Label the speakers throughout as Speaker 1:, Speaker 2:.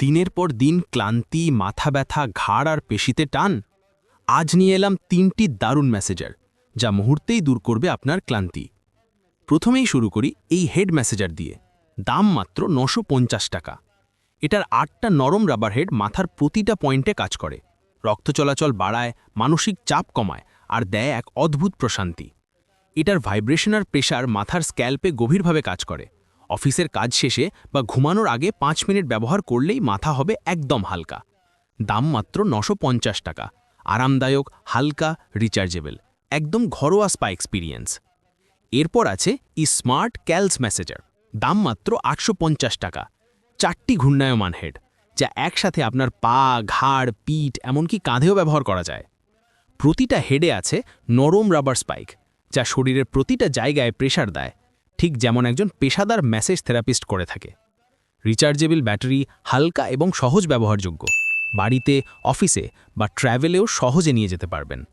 Speaker 1: দিনের পর দিন ক্লান্তি, মাথা ব্যথা, ঘাড় আর পেশিতে টান, আজ নিয়ে এলাম তিনটি দারুণ মেসেজার যা মুহূর্তেই দূর করবে আপনার ক্লান্তি। প্রথমেই শুরু করি এই হেড মেসেজার দিয়ে, দাম মাত্র নশো টাকা। এটার আটটা নরম রাবার হেড মাথার প্রতিটা পয়েন্টে কাজ করে। রক্ত চলাচল বাড়ায়, মানসিক চাপ কমায় আর দেয় এক অদ্ভুত প্রশান্তি। এটার ভাইব্রেশন আর প্রেশার মাথার স্ক্যাল্পে গভীরভাবে কাজ করে। অফিসের কাজ শেষে বা ঘুমানোর আগে পাঁচ মিনিট ব্যবহার করলেই মাথা হবে একদম হালকা। দাম মাত্র নশো টাকা। আরামদায়ক, হালকা রিচার্জেবল একদম ঘরোয়া স্পা এক্সপিরিয়েন্স। এরপর আছে ই স্মার্ট ক্যালস ম্যাসেজার। দাম মাত্র আটশো পঞ্চাশ টাকা। চারটি ঘূর্ণায়মান হেড, যা একসাথে আপনার পা, ঘাড়, পিঠ, এমনকি কাঁধেও ব্যবহার করা যায়। প্রতিটা হেডে আছে নরম রাবার স্পাইক, যা শরীরের প্রতিটা জায়গায় প্রেশার দেয়। ঠিক যেমন একজন পেশাদার মেসেজ থেরাপিস্ট করে থাকে। রিচার্জেবল ব্যাটারি হালকা এবং সহজ ব্যবহারযোগ্য। বাড়িতে, অফিসে বা ট্র্যাভেলেও সহজে নিয়ে যেতে পারবেন।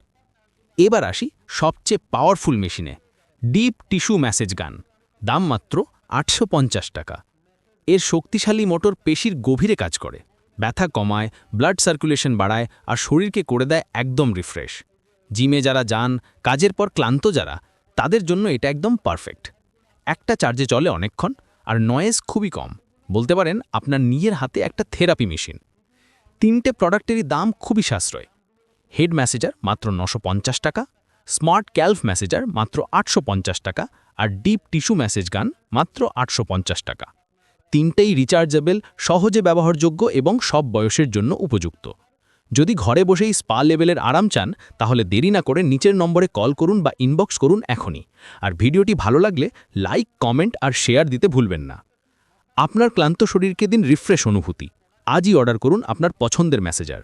Speaker 1: এবার আসি সবচেয়ে পাওয়ারফুল মেশিনে, ডিপ টিস্যু ম্যাসেজ গান। দাম মাত্র আটশো পঞ্চাশ টাকা। এর শক্তিশালী মোটর পেশির গভীরে কাজ করে। ব্যথা কমায়, ব্লাড সার্কুলেশন বাড়ায় আর শরীরকে করে দেয় একদম রিফ্রেশ। জিমে যারা যান, কাজের পর ক্লান্ত যারা, তাদের জন্য এটা একদম পারফেক্ট। একটা চার্জে চলে অনেকক্ষণ, আর নয়েজ খুবই কম। বলতে পারেন আপনার নিজের হাতে একটা থেরাপি মেশিন তিনটে প্রোডাক্টেরই দাম খুবই সাশ্রয়। হেড ম্যাসেজার মাত্র নশো টাকা স্মার্ট ক্যালফ ম্যাসেজার মাত্র আটশো পঞ্চাশ টাকা, আর ডিপ টিস্যু মেসেজ গান মাত্র আটশো পঞ্চাশ টাকা। তিনটেই রিচার্জেবল সহজে ব্যবহারযোগ্য এবং সব বয়সের জন্য উপযুক্ত। যদি ঘরে বসেই স্পা লেভেলের আরাম চান, তাহলে দেরি না করে নিচের নম্বরে কল করুন বা ইনবক্স করুন এখনই। আর ভিডিওটি ভালো লাগলে লাইক, কমেন্ট আর শেয়ার দিতে ভুলবেন না। আপনার ক্লান্ত শরীরকে দিন রিফ্রেশ অনুভূতি। আজই অর্ডার করুন আপনার পছন্দের মেসেজার